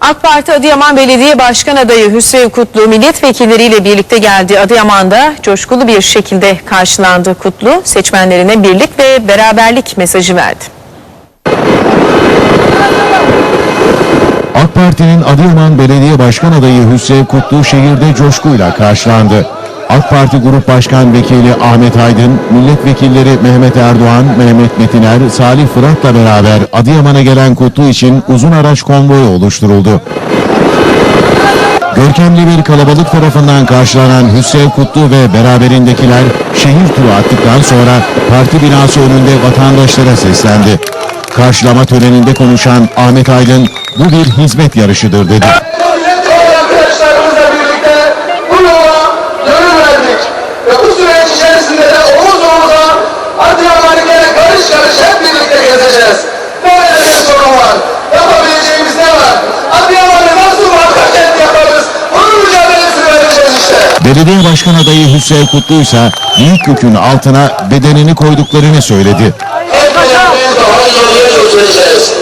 AK Parti Adıyaman Belediye Başkan adayı Hüseyin Kutlu milletvekilleriyle birlikte geldi. Adıyaman'da coşkulu bir şekilde karşılandı Kutlu. Seçmenlerine birlik ve beraberlik mesajı verdi. AK Parti'nin Adıyaman Belediye Başkan adayı Hüseyin Kutlu şehirde coşkuyla karşılandı. AK Parti Grup Başkan Vekili Ahmet Aydın, milletvekilleri Mehmet Erdoğan, Mehmet Metiner, Salih Fırat'la beraber Adıyaman'a gelen Kutlu için uzun araç konvoyu oluşturuldu. Görkemli bir kalabalık tarafından karşılanan Hüseyin Kutlu ve beraberindekiler şehir turu attıktan sonra parti binası önünde vatandaşlara seslendi. Karşılama töreninde konuşan Ahmet Aydın bu bir hizmet yarışıdır dedi. Gezeceğiz. Böyle bir sorun var. Yapabileceğimiz ne var? Adıyaman'ı nasıl marka kent yaparız? Bunun mücadelesini vereceğiz işte. Belediye Başkan adayı Hüseyin Kutlu ise büyük yükün altına bedenini koyduklarını söyledi. Daha götüreceğiz.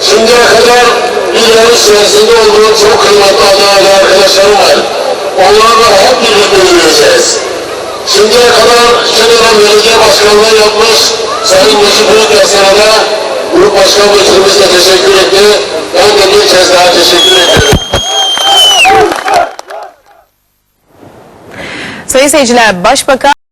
Şimdiye kadar yarış süresinde olduğum çok kıymetli adaylı arkadaşlarım var. Onlarla hep birlikte yürüyeceğiz. Şimdiye kadar dönem belediye başkanlığı yapmış Sayın Necip Büyükesir'e de Grup Başkan Vekilimiz de teşekkür etti. Ben de bir kez daha teşekkür ederim. Sayın seyirciler Başbakan